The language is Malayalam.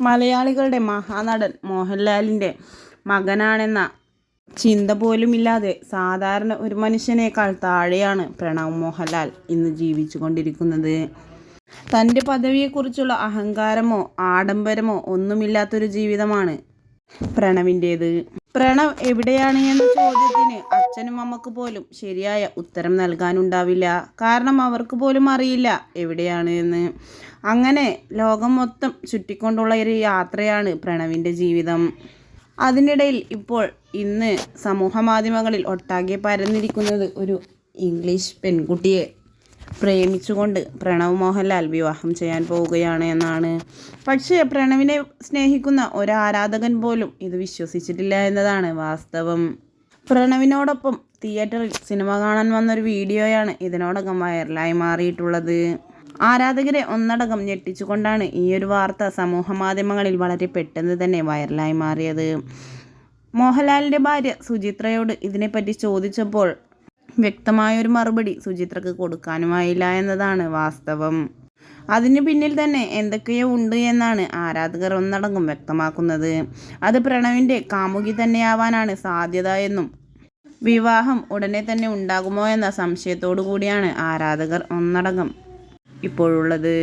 മലയാളികളുടെ മഹാനടൻ മോഹൻലാലിന്റെ മകനാണെന്ന ചിന്ത പോലുമില്ലാതെ സാധാരണ ഒരു മനുഷ്യനേക്കാൾ താഴെയാണ് പ്രണവ് മോഹൻലാൽ ഇന്ന് ജീവിച്ചു കൊണ്ടിരിക്കുന്നത് തന്റെ പദവിയെക്കുറിച്ചുള്ള അഹങ്കാരമോ ആഡംബരമോ ഒന്നുമില്ലാത്തൊരു ജീവിതമാണ് പ്രണവിന്റേത്. പ്രണവ് എവിടെയാണ് എന്ന ചോദ്യത്തിന് അച്ഛനും അമ്മയ്ക്ക് പോലും ശരിയായ ഉത്തരം നൽകാനുണ്ടാവില്ല. കാരണം അവർക്ക് പോലും അറിയില്ല എവിടെയാണ് എന്ന് അങ്ങനെ ലോകം മൊത്തം ചുറ്റിക്കൊണ്ടുള്ള ഒരു യാത്രയാണ് പ്രണവിന്റെ ജീവിതം. അതിനിടയിൽ ഇപ്പോൾ ഇന്ന് സമൂഹ മാധ്യമങ്ങളിൽ ഒട്ടാകെ പരന്നിരിക്കുന്നത് ഒരു ഇംഗ്ലീഷ് പെൺകുട്ടിയെ പ്രേമിച്ചുകൊണ്ട് പ്രണവ് മോഹൻലാൽ വിവാഹം ചെയ്യാൻ പോവുകയാണ് എന്നാണ്. പക്ഷേ പ്രണവിനെ സ്നേഹിക്കുന്ന ഒരു ആരാധകൻ പോലും ഇത് വിശ്വസിച്ചിട്ടില്ല എന്നതാണ് വാസ്തവം. പ്രണവിനോടൊപ്പം തിയേറ്ററിൽ സിനിമ കാണാൻ വന്നൊരു വീഡിയോയാണ് ഇതിനോടകം വൈറലായി മാറിയിട്ടുള്ളത്. ആരാധകരെ ഒന്നടങ്കം ഞെട്ടിച്ചുകൊണ്ടാണ് ഈ ഒരു വാർത്ത സമൂഹ മാധ്യമങ്ങളിൽ വളരെ പെട്ടെന്ന് തന്നെ വൈറലായി മാറിയത്. മോഹൻലാലിന്റെ ഭാര്യ സുചിത്രയോട് ഇതിനെപ്പറ്റി ചോദിച്ചപ്പോൾ വ്യക്തമായൊരു മറുപടി സുചിത്രക്ക് കൊടുക്കാനുമായില്ല എന്നതാണ് വാസ്തവം. അതിന് പിന്നിൽ തന്നെ എന്തൊക്കെയോ ഉണ്ട് എന്നാണ് ആരാധകർ ഒന്നടങ്കം വ്യക്തമാക്കുന്നത്. അത് പ്രണവിന്റെ കാമുകി തന്നെയാവാനാണ് സാധ്യത എന്നും വിവാഹം ഉടനെ തന്നെ ഉണ്ടാകുമോ എന്ന സംശയത്തോടു കൂടിയാണ് ആരാധകർ ഒന്നടങ്കം ഇപ്പോഴുള്ളത്.